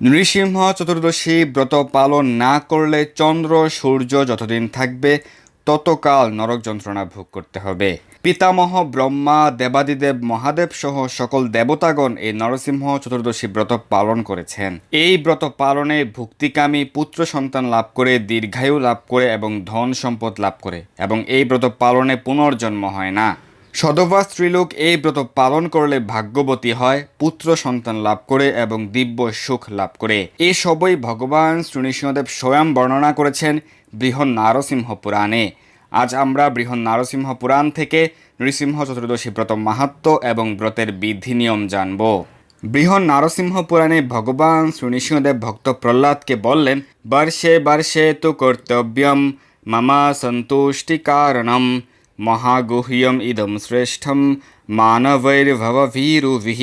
নৃসিংহ চতুর্দশী ব্রত পালন না করলে চন্দ্র, সূর্য যতদিন থাকবে, ততকাল নরক যন্ত্রণা ভোগ করতে হবে। পিতামহ, ব্রহ্মা, দেবাদিদেব, মহাদেব সহ সকল দেবতাগণ এই নরসিংহ চতুর্দশী ব্রত পালন করেছেন। এই ব্রত পালনে ভুক্তিকামী পুত্র সন্তান লাভ করে, দীর্ঘায়ু লাভ করে এবং ধন সম্পদ লাভ করে এবং এই ব্রত পালনে পুনর্জন্ম হয় না। সদবা স্ত্রীলোক এই ব্রত পালন করলে ভাগ্যবতী হয়, পুত্র সন্তান লাভ করে এবং দিব্য সুখ লাভ করে। এই সবই ভগবান শ্রীনৃসিংহদেব স্বয়ং বর্ণনা করেছেন বৃহৎ নারসিংহ পুরাণে। আজ আমরা বৃহৎ নারসিংহ পুরাণ থেকে নৃসিংহ চতুর্দশী ব্রত মাহাত্ম এবং ব্রতের বিধি নিয়ম জানব। বৃহৎ নারসিংহ পুরাণে ভগবান শ্রীনৃসিংহদেব ভক্ত প্রহ্লাদকে বললেন, বর্ষে বর্ষে তু কর্তব্যম, মামা সন্তুষ্টি কারণম। মহাগুহ্যম ইদম শ্রেষ্ঠম মানবৈর্ভবভীরুভিः।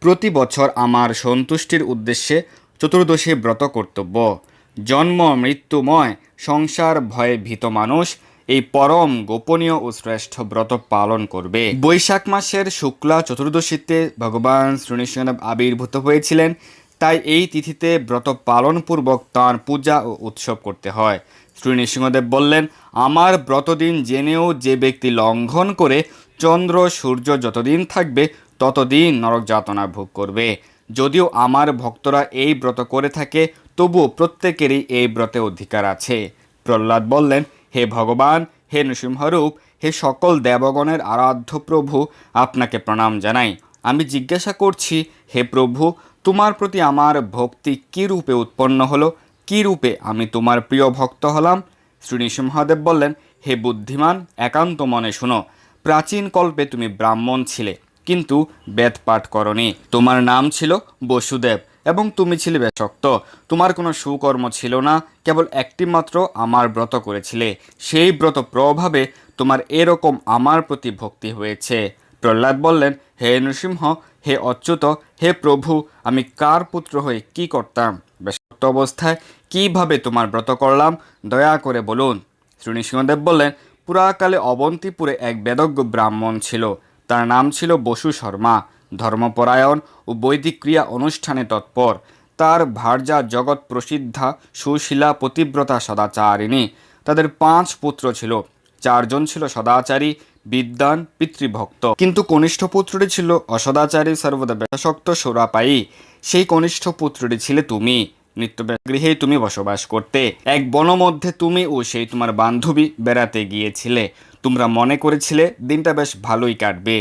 প্রতি বছর আমার সন্তুষ্টির উদ্দেশ্যে চতুর্দশী ব্রত কর্তব্য। জন্ম মৃত্যুময় সংসার, ভয়ে ভীত মানুষ এই পরম গোপনীয় ও শ্রেষ্ঠ ব্রত পালন করবে। বৈশাখ মাসের শুক্লা চতুর্দশীতে ভগবান শ্রীনৃসিংহদেব আবির্ভূত হয়েছিলেন। তাই এই তিথিতে ব্রত পালনপূর্বক তাঁর পূজা ও উৎসব করতে হয়। শ্রী নৃসিংহদেব বললেন, আমার ব্রতদিন জেনেও যে ব্যক্তি লঙ্ঘন করে চন্দ্র, সূর্য যতদিন থাকবে, ততদিন নরক যাতনা ভোগ করবে। যদিও আমার ভক্তরা এই ব্রত করে থাকে, তবুও প্রত্যেকেরই এই ব্রতে অধিকার আছে। প্রহ্লাদ বললেন, হে ভগবান, হে নৃসিংহরূপ, হে সকল দেবগণের আরাধ্য প্রভু, আপনাকে প্রণাম জানাই। আমি জিজ্ঞাসা করছি, হে প্রভু, তোমার প্রতি আমার ভক্তি কী রূপে উৎপন্ন হলো? কী রূপে আমি তোমার প্রিয় ভক্ত হলাম? শ্রী নৃসিংহদেব বললেন, হে বুদ্ধিমান, একান্ত মনে শুনো, প্রাচীন কল্পে তুমি ব্রাহ্মণ ছিলে, কিন্তু বেদ পাঠ করনি। তোমার নাম ছিল বসুদেব, এবং তুমি ছিলে বেশক্ত তোমার কোনো সুকর্ম ছিল না, কেবল একটি মাত্র আমার ব্রত করেছিলে। সেই ব্রত প্রভাবে তোমার এরকম আমার প্রতি ভক্তি হয়েছে। প্রহ্লাদ বললেন, হে নৃসিংহ, হে অচ্যুত, হে প্রভু, আমি কার পুত্র হয়ে কি করতাম? বেশক্ত অবস্থায় কীভাবে তোমার ব্রত করলাম? দয়া করে বলুন। শ্রী নৃসিংহদেব বললেন, পুরাকালে অবন্তিপুরে এক বেদজ্ঞ ব্রাহ্মণ ছিল। তার নাম ছিল বসু শর্মা। ধর্মপরায়ণ ও বৈদিক ক্রিয়া অনুষ্ঠানে তৎপর। তার ভার্যা জগৎ প্রসিদ্ধা, সুশীলা, পতিব্রতা, সদাচারিণী। তাদের পাঁচ পুত্র ছিল। চারজন ছিল সদাচারী বিদ্যান পিতৃভক্ত। কিন্তু কনিষ্ঠ পুত্রটি ছিল অসদাচারী সর্বদা বেশক্ত সোরাপায়ী। সেই কনিষ্ঠ পুত্রটি ছিলে তুমি। নিত্য গৃহে তুমি বসবাস করতে। এক বনমধ্যে তুমি ও সেই তোমার বান্ধবী বেড়াতে গিয়েছিলে। তোমরা মনে করেছিলে দিনটা বেশ ভালোই কাটবে।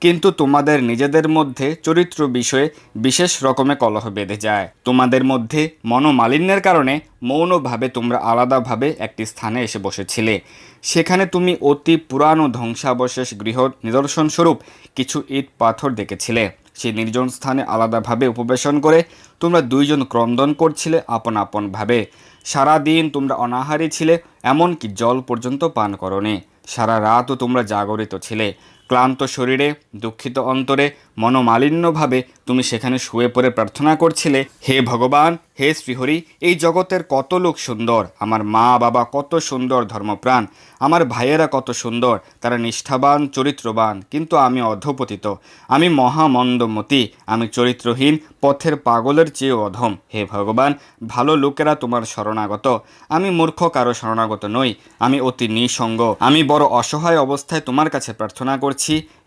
কিন্তু তোমাদের নিজেদের মধ্যে চরিত্র বিষয়ে বিশেষ রকমে কলহ বেঁধে যায়। তোমাদের মধ্যে মনোমালিন্যের কারণে মৌনভাবে তোমরা আলাদাভাবে একটি স্থানে এসে বসেছিলে। সেখানে তুমি অতি পুরানো ধ্বংসাবশেষ গৃহ নিদর্শন স্বরূপ কিছু ইট পাথর দেখেছিলে। সেই নির্জন স্থানে আলাদাভাবে উপবেশন করে তোমরা দুইজন ক্রন্দন করছিলে আপন আপনভাবে। সারাদিন তোমরা অনাহারী ছিলে, এমনকি জল পর্যন্ত পান করনি। সারা রাতও তোমরা জাগরিত ছিলে। ক্লান্ত শরীরে, দুঃখিত অন্তরে, মনোমালিন্যভাবে তুমি সেখানে শুয়ে পড়ে প্রার্থনা করছিলে, হে ভগবান, হে শ্রীহরি, এই জগতের কত লোক সুন্দর, আমার মা বাবা কত সুন্দর ধর্মপ্রাণ, আমার ভাইয়েরা কত সুন্দর, তারা নিষ্ঠাবান, চরিত্রবান, কিন্তু আমি অধপতিত, আমি মহামন্দমতি আমি চরিত্রহীন, পথের পাগলের চেয়ে অধম, হে ভগবান, ভালো লোকেরা তোমার শরণাগত, আমি মূর্খ কারও শরণাগত নই, আমি অতি নিঃসঙ্গ, আমি বড় অসহায় অবস্থায় তোমার কাছে প্রার্থনা করছি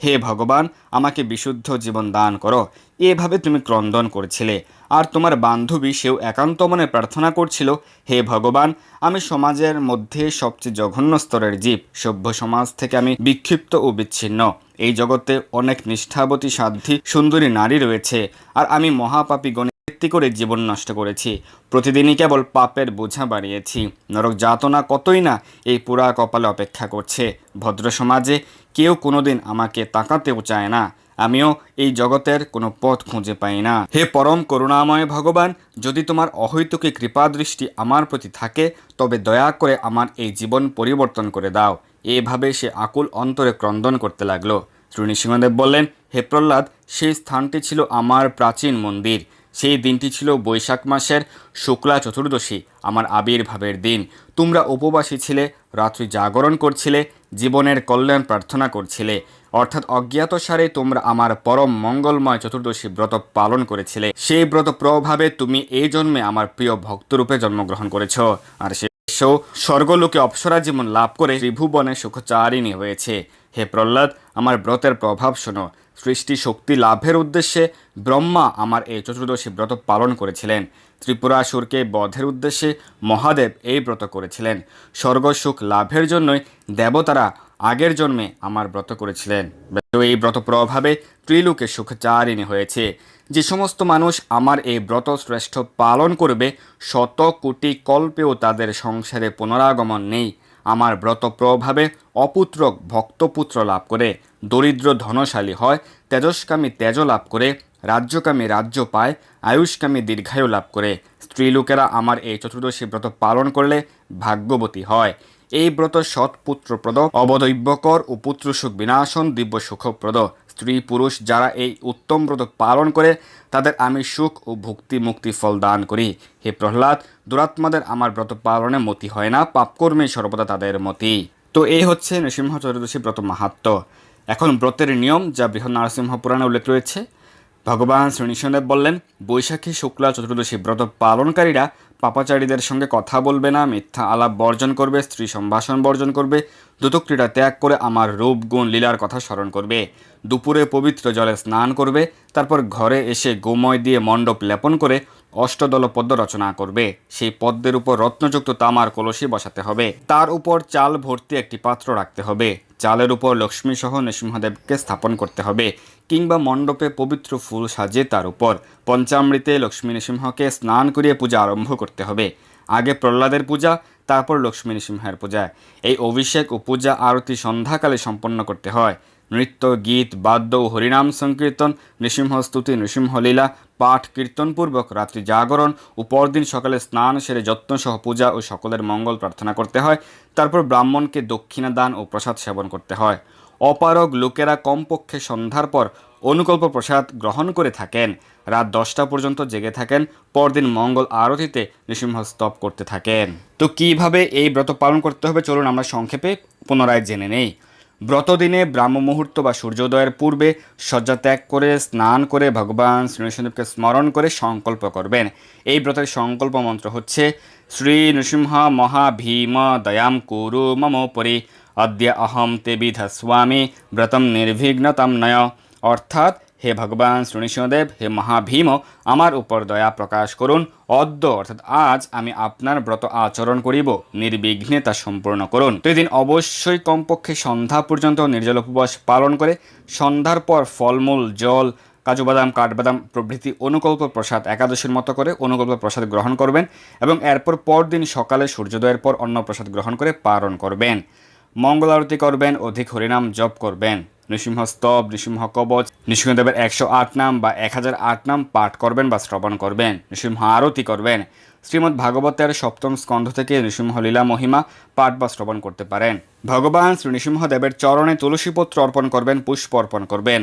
হে ভগবান, আমাকে বিশুদ্ধ জীবন দান করো। এভাবে তুমি ক্রন্দন করেছিলে। আর তোমার বান্ধবী সেও একান্ত মনে প্রার্থনা করছিল, হে ভগবান, আমি সমাজের মধ্যে সবচেয়ে জঘন্য স্তরের জীব। সভ্য সমাজ থেকে আমি বিক্ষিপ্ত ও বিচ্ছিন্ন। এই জগতে অনেক নিষ্ঠাবতী সাধ্যী সুন্দরী নারী রয়েছে, আর আমি মহাপাপী গণে ভিত্তি করে জীবন নষ্ট করেছি। প্রতিদিনই কেবল পাপের বোঝা বাড়িয়েছি। নরক যাতনা কতই না এই পুরা কপালে অপেক্ষা করছে। ভদ্র সমাজে কেউ কোনোদিন আমাকে তাকাতেও চায় না। আমিও এই জগতের কোনো পথ খুঁজে পাই না। হে পরম করুণাময় ভগবান, যদি তোমার অহৈতুকী কৃপা দৃষ্টি আমার প্রতি থাকে, তবে দয়া করে আমার এই জীবন পরিবর্তন করে দাও। এভাবে সে আকুল অন্তরে ক্রন্দন করতে লাগল। শ্রী নৃসিংহদেব বললেন, হে প্রহ্লাদ, সেই স্থানটি ছিল আমার প্রাচীন মন্দির। সেই দিনটি ছিল বৈশাখ মাসের শুক্লা চতুর্দশী, আমার আবির্ভাবের দিন। তোমরা উপবাসী ছিলে, রাত্রি জাগরণ করছিলে জীবনের কল্যাণ প্রার্থনা করছিলে। অর্থাৎ অজ্ঞাতসারে তোমরা আমার পরম মঙ্গলময় চতুর্দশী ব্রত পালন করেছিলে। সেই ব্রত প্রভাবে তুমি এই জন্মে আমার প্রিয় ভক্তরূপে জন্মগ্রহণ করেছ। আর সে স্বর্গলোকে অপসরা জীবন লাভ করে ত্রিভুবনে সুখচারিণী হয়েছে। হে প্রহ্লাদ, আমার ব্রতের প্রভাব শোনো। সৃষ্টি শক্তি লাভের উদ্দেশ্যে ব্রহ্মা আমার এই চতুর্দশী ব্রত পালন করেছিলেন। ত্রিপুরাসুরকে বধের উদ্দেশ্যে মহাদেব এই ব্রত করেছিলেন। স্বর্গসুখ লাভের জন্যই দেবতারা আগের জন্মে আমার ব্রত করেছিলেন। এই ব্রত প্রভাবে ত্রিলোকে সুখচারিণী হয়েছে। যে সমস্ত মানুষ আমার এই ব্রত শ্রেষ্ঠ পালন করবে, শত কোটি কল্পেও তাদের সংসারে পুনরাগমন নেই। আমার ব্রত প্রভাবে অপুত্রক ভক্তপুত্র লাভ করে, দরিদ্র ধনশালী হয়, তেজস্কামী তেজ লাভ করে রাজ্যকামী রাজ্য পায়, আয়ুষ্কামী দীর্ঘায়ু লাভ করে। স্ত্রীলোকেরা আমার এই চতুর্দশী ব্রত পালন করলে ভাগ্যবতী হয়। এই ব্রত সৎপুত্রপ্রদ অবদৈব্যকর ও পুত্রসুখ বিনাশন, দিব্য সুখপ্রদ। স্ত্রী পুরুষ যারা এই উত্তম ব্রত পালন করে, তাদের আমি সুখ ও ভক্তি মুক্তি ফল দান করি। হে প্রহ্লাদ, দুরাত্মাদের আমার ব্রত পালনে মতি হয় না, পাপকর্মে সর্বদা তাদের মতি। তো এই হচ্ছে নৃসিংহ চতুর্দশী ব্রত মাহাত্ম এখন ব্রতের নিয়ম, যা বৃহৎ নরসিংহ পুরাণে উল্লেখ রয়েছে ভগবান শ্রী বললেন, বৈশাখী শুক্লা চতুর্দশী ব্রত পালনকারীরা পাপাচারীদের সঙ্গে কথা বলবে না, মিথ্যা আলাপ বর্জন করবে, স্ত্রী সম্ভাষণ বর্জন করবে দুতক্রীড়া ত্যাগ করে আমার রূপ, গুণ, লীলার কথা স্মরণ করবে। দুপুরে পবিত্র জলে স্নান করবে তারপর ঘরে এসে গোময় দিয়ে মণ্ডপ লেপন করে অষ্টদল পদ্ম রচনা করবে। সেই পদ্মের উপর রত্নযুক্ত তামার কলসি বসাতে হবে। তার উপর চাল ভর্তি একটি পাত্র রাখতে হবে। চালের উপর লক্ষ্মী সহ নৃসিংহদেবকে স্থাপন করতে হবে কিংবা মণ্ডপে পবিত্র ফুল সাজিয়ে তার উপর। পঞ্চামৃতে লক্ষ্মী নৃসিংহকে স্নান করিয়ে পূজা আরম্ভ করতে হবে। আগে প্রহ্লাদের পূজা, তারপর লক্ষ্মী নৃসিংহের পূজা। এই অভিষেক ও পূজা আরতি সন্ধ্যাকালে সম্পন্ন করতে হয়। নৃত্য, গীত, বাদ্য ও হরিনাম সংকীর্তন নৃসিংহস্তুতি নৃসিংহলীলা পাঠ কীর্তনপূর্বক রাত্রি জাগরণ ও পরদিন সকালে স্নান সেরে যত্নসহ পূজা ও সকলের মঙ্গল প্রার্থনা করতে হয়। তারপর ব্রাহ্মণকে দক্ষিণা দান ও প্রসাদ সেবন করতে হয়। অপারগ লোকেরা কমপক্ষে সন্ধ্যার পর অনুকল্প প্রসাদ গ্রহণ করে থাকেন। রাত দশটা পর্যন্ত জেগে থাকেন। পরদিন মঙ্গল আরতিতে নৃসিংহ স্তব করতে থাকেন। তো কীভাবে এই ব্রত পালন করতে হবে? চলুন আমরা সংক্ষেপে পুনরায় জেনে নেই। ব্রতদিনে ব্রাহ্ম মুহূর্ত বা সূর্যোদয়ের পূর্বে শয্যা ত্যাগ করে, স্নান করে ভগবান শ্রী নৃসিংহদেবকে স্মরণ করে সংকল্প করবেন। এই ব্রতের সংকল্প মন্ত্র হচ্ছে, শ্রী নৃসিংহ মহাভীম দয়াম কুরু মম পরি, অদ্য অহম তে বিধ স্বামী ব্রতম নির্বিঘ্নতম নয়। অর্থাৎ হে ভগবান, শ্রী নৃসিংহদেব, হে মহাভীম, আমার উপর দয়া প্রকাশ করুন। অদ্য, অর্থাৎ আজ, আমি আপনার ব্রত আচরণ করিব, নির্বিঘ্নে তা সম্পূর্ণ করুন। তো এদিন অবশ্যই কমপক্ষে সন্ধ্যা পর্যন্ত নির্জল উপবাস পালন করে, সন্ধ্যার পর ফলমূল, জল, কাজু বাদাম, কাঠবাদাম প্রভৃতি অনুকল্প প্রসাদ একাদশীর মতো করে অনুকল্প প্রসাদ গ্রহণ করবেন এবং এরপর পরদিন সকালে সূর্যোদয়ের পর অন্ন প্রসাদ গ্রহণ করে পালন করবেন। মঙ্গল আরতি করবেন, অধিক হরিনাম জপ করবেন। নৃসিংহ স্তব, নৃসিংহ কবচ, নৃসিংহদেবের একশো আট নাম বা এক হাজার আট নাম পাঠ করবেন বা শ্রবণ করবেন। নৃসিংহ আরতি করবেন। শ্রীমদ্ ভাগবতের সপ্তম স্কন্ধ থেকে নৃসিংহ লীলা মহিমা পাঠ বা শ্রবণ করতে পারেন। ভগবান শ্রী নৃসিংহদেবের চরণে তুলসীপত্র অর্পণ করবেন, পুষ্প অর্পণ করবেন।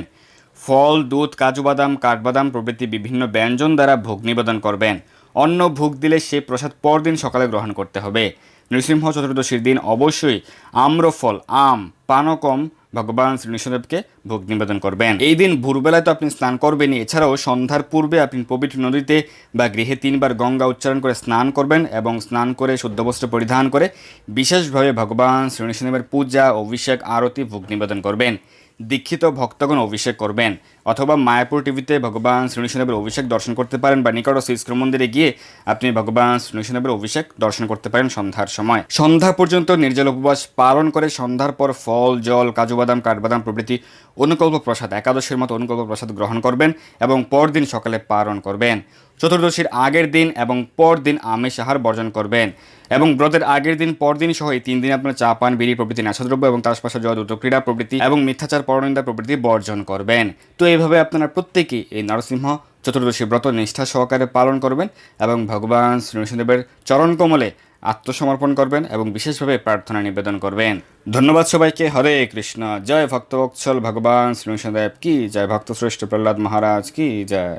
ফল, দুধ, কাজু বাদাম, কাঠবাদাম প্রভৃতি বিভিন্ন ব্যঞ্জন দ্বারা ভোগ নিবেদন করবেন। অন্ন ভোগ দিলে সে প্রসাদ পরদিন সকালে গ্রহণ করতে হবে। নৃসিংহ চতুর্দশীর দিন অবশ্যই আম্রফল, আম, পানকম ভগবান শ্রীনিষ্ণদেবকে ভোগ নিবেদন করবেন। এই দিন ভোরবেলায় তো আপনি স্নান করবেনই। এছাড়াও সন্ধ্যার পূর্বে আপনি পবিত্র নদীতে বা গৃহে তিনবার গঙ্গা উচ্চারণ করে স্নান করবেন এবং স্নান করে শুদ্ধ বস্ত্র পরিধান করে বিশেষভাবে ভগবান শ্রীনিষ্ণদেবের পূজা, অভিষেক, আরতি, ভোগ নিবেদন করবেন। দীক্ষিত ভক্তগণ অভিষেক করবেন। অথবা মায়াপুর টিভিতে ভগবান শ্রীনিশদেবের অভিষেক দর্শন করতে পারেন বা নিকট শ্রী মন্দিরে গিয়ে আপনি ভগবান শ্রীনিশদেবের অভিষেক দর্শন করতে পারেন সন্ধ্যার সময়। সন্ধ্যা পর্যন্ত নির্জল উপবাস পালন করে সন্ধ্যার পর ফল, জল, কাজু বাদাম, কাঠবাদাম প্রভৃতি অনুকল্প প্রসাদ, একাদশের মতো অনুকল্প প্রসাদ গ্রহণ করবেন এবং পরদিন সকালে পালন করবেন। চতুর্দশীর আগের দিন এবং পরদিন আমিষ আহার বর্জন করবেন। এবং ব্রতের আগের দিন, পরদিন সহ এই তিন দিন আপনার চা পান, বিড়ি প্রভৃতি, নেশাদ্রব্য এবং তার পাশে জল দ্রুত ক্রীড়া প্রভৃতি এবং মিথ্যাচার, পরনিন্দা প্রভৃতি বর্জন করবেন। তো এইভাবে আপনারা প্রত্যেকেই এই নরসিংহ চতুর্দশী ব্রত নিষ্ঠা সহকারে পালন করবেন এবং ভগবান শ্রী নৃসিংহদেবের চরণ কমলে আত্মসমর্পণ করবেন এবং বিশেষভাবে প্রার্থনা নিবেদন করবেন। ধন্যবাদ সবাইকে। হরে কৃষ্ণ। জয় ভক্তবৎসল। ভগবান শ্রী নৃসিংহদেব কি জয় ভক্তশ্রেষ্ঠ প্রহ্লাদ মহারাজ। কি জয়।